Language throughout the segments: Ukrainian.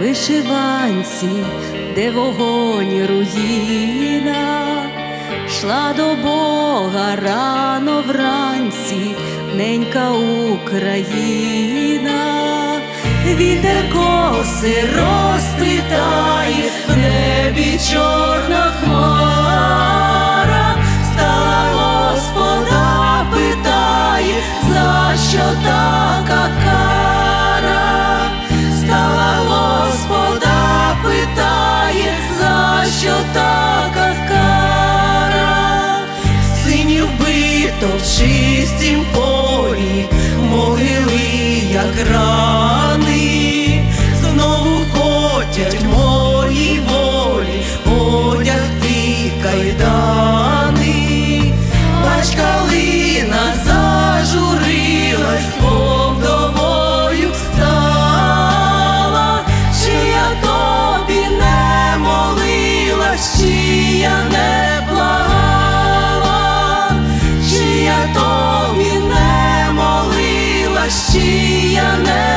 вишиванці, де вогонь руїна, шла до Бога рано вранці, ненька Україна, вітер коси розплітає, в небі чорна хмара, бито в чистім полі, могили, як рани, я не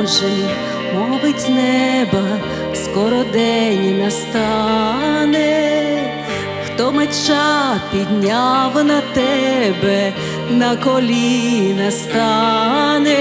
Божий мовить з неба, скоро день настане, хто меча підняв на тебе, на коліна стане.